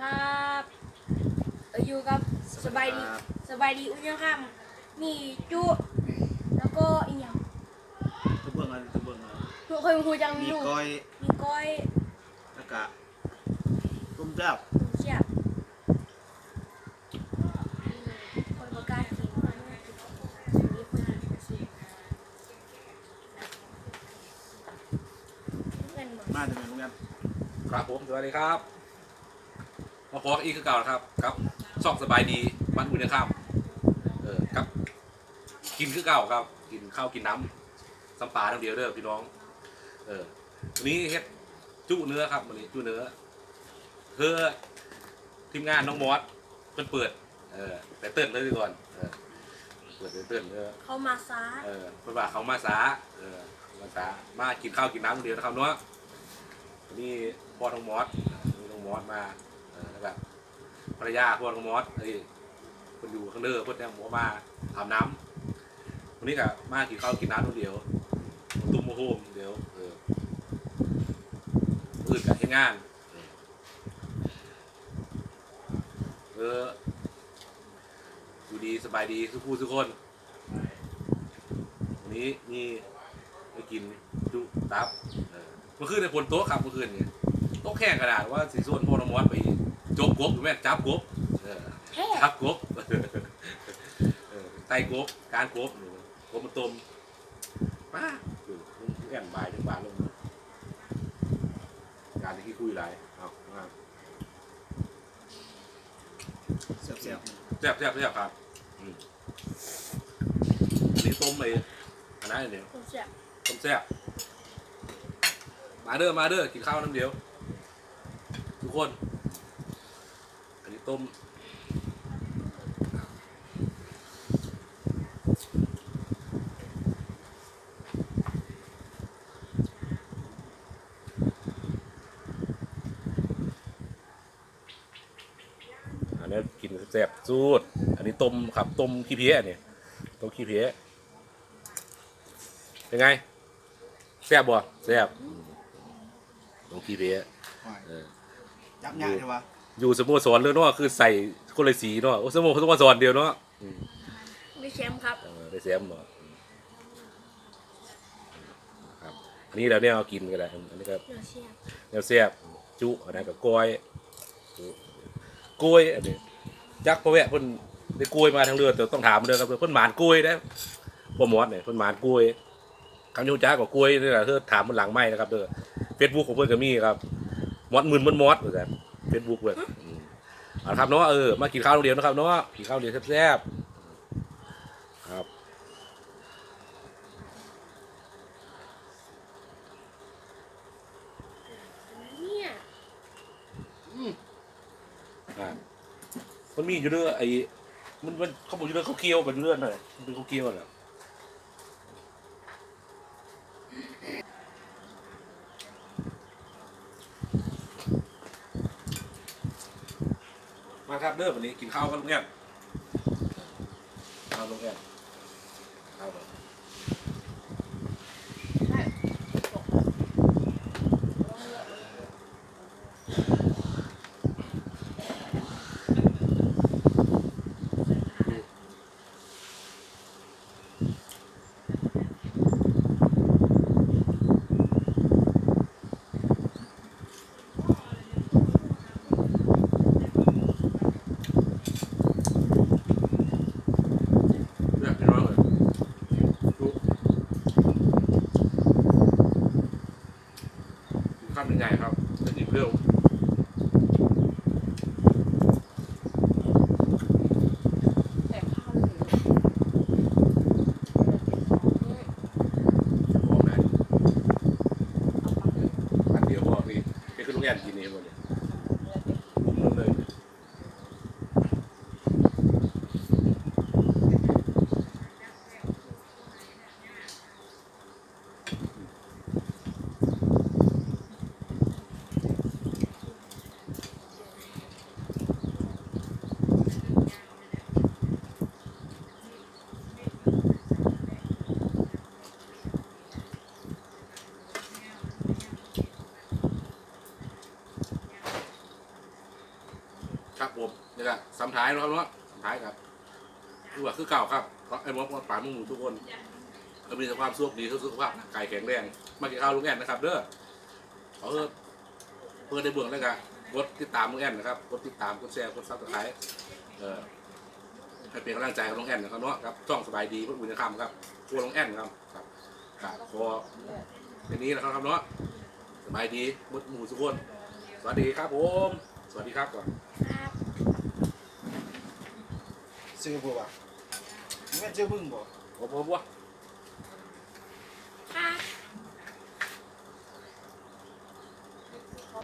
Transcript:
ครับเอออยู่กับสบายดีสบายดีอุ้ยยังครับมีจุแล้วก็อีกอย่างทุกเบื้องอะไรทุกเบื้องอะไรหนูเคยพูดจังมีหนูก้อยมีก้อยแล้วก็ต้มแซ่บหนูเสียบคนประกาศกินคนไม่กินมีคนกินเพื่อนบอกมาจากไหนโรงแรมครับผมสวัสดีครับ มาพบกับอีกคือเก่านะครับครับช่องสบายดีบ้านอุ่นนะครับเออครับ กินคือเก่าครับ กินข้าวกินน้ำสัมปลาทั้งเดียวเด้อพี่น้อง เออวันนี้เฮ็ดจุเนื้อครับวันนี้จุเนื้อเพื่อทีมงานน้องมอสเพิ่นเปิด เออแต่เติ้นเลยดีก่อนเออเปิดแต่เติ้นเออเขามาซาเออเพิ่นว่าเขามาสาเออมาสามากินข้าวกินน้ำเดียวนะครับเนาะวันนี้พ่อทองมอสมีทองมอสมาเออ แล้วแบบภรรยาพ่อทองมอสเอ้ยเพิ่นอยู่ข้างเด้อเพิ่นยังบ่มาอาบน้ำวันนี้ก็มากินข้าวกินน้ำเดียว ตุ้มโมโฮมเดียวเอออื่นกับเฮ็ดงานเออเอออยู่ดีสบายดีทุกผู้ทุกคนวันนี้นี่ไปกินจุตับเออเมื่อคืนในฝนโต๊ะครับเมื่อคืนเนี่ยโต๊ะแข่งกระดาษว่าสีส่วนพอน้องมอสไป จกกบหรือแม่นจับกบเออแท้จับกบเออไต่กบการกบหรือกบมันต้มป้าดูแอนบายถึงบานลงการที่คุยไรเอามาแซ่บแซ่บแซ่บแซ่บครับอืมอันนี้ต้มไปอันนั้นอันเดียวผมเสียบต้มแซ่บมาเด้อมาเด้อกินข้าวน้ำเดียว ทุกคนอันนี้ ต้มอันนี้กินแซ่บสูดอันนี้ต้มครับต้มขี้เพี้ยเนี่ยต้มขี้เพี้ยเป็นไงแซ่บบ่แซ่บตรงขี้เพี้ยๆหอยเออยับยากใช่ปะ อยู่สโมสรเลยเนาะคือใส่คนละสีเนาะโอ้สโมสโมสรเดียวเนาะอืมไม่แชมป์ครับเออได้แซมเนาะอืมครับอันนี้เราเนี่ยเอากินกันได้อันนี้ก็เดี๋ยวเสียบแนวแซ่บจุอันนั้นก็กล้วยจุกล้วยอันนี้จักพ่อแวะเพิ่นได้กล้วยมาทางเรือแต่ต้องถามเด้อครับเพิ่นหมานกล้วยได้พ่อหมอดเนี่ยเพิ่นหมานกล้วยคำยูจ้ากับกล้วยนี่แหละเธอถามมันหลังไม้นะครับเด้อเฟซบุ๊กของเพิ่นก็มีครับมอดหมื่นมันมอดเหมือนกัน เฟซบุ๊กเพิ่นอืมเอาละครับเนาะเออมากินข้าวโรงเรียนนะครับเนาะกินข้าวโรงเรียนแซ่บๆครับเนี่ยอ่ามันมีอยู่เรื่อยไอ้มันมันเขาบอกอยู่เรื่อยเขาเคี้ยวกันอยู่เรื่อยหน่อยมันเป็นเขาเคี้ยวเห ครับเด้อวันนี้กินข้าวกันลุงแอนข้าวลุงแอนข้าว ใหญ่ครับเป็นอีกเรื่องอันเดียวพอพี่ไปขึ้นโรงแรมกินเองหมดเลย ครับผมนี่ก็สำท้ายแล้วครับเนาะสำท้ายครับคือว่าคือเก่าครับเพราะไอ้มดป่ามุ่งหมู่ทุกคนก็มีแต่ความสุขดีสุขภาพร่างกายแข็งแรงมากินข้าวลุงแอนนะครับ เด้อขอเพื่อเพื่อได้เบื้องแล้วกันกดติดตามลุงแอนนะครับกดติดตามกดแชร์กดซับสไครต์เออให้เป็นกำลังใจกับลุงแอนนะครับเนาะครับช่องสบายดีเพื่อนอุ่นคำครับตัวลุงแอนครับครับครับขออย่างนี้นะครับเนาะสบายดีมดหมู่ทุกคน สวัสดีครับผม สวัสดีครับก่อน ซื้อบ่วะมึงแม่นเจ้าบึ้งบ่บัวบัว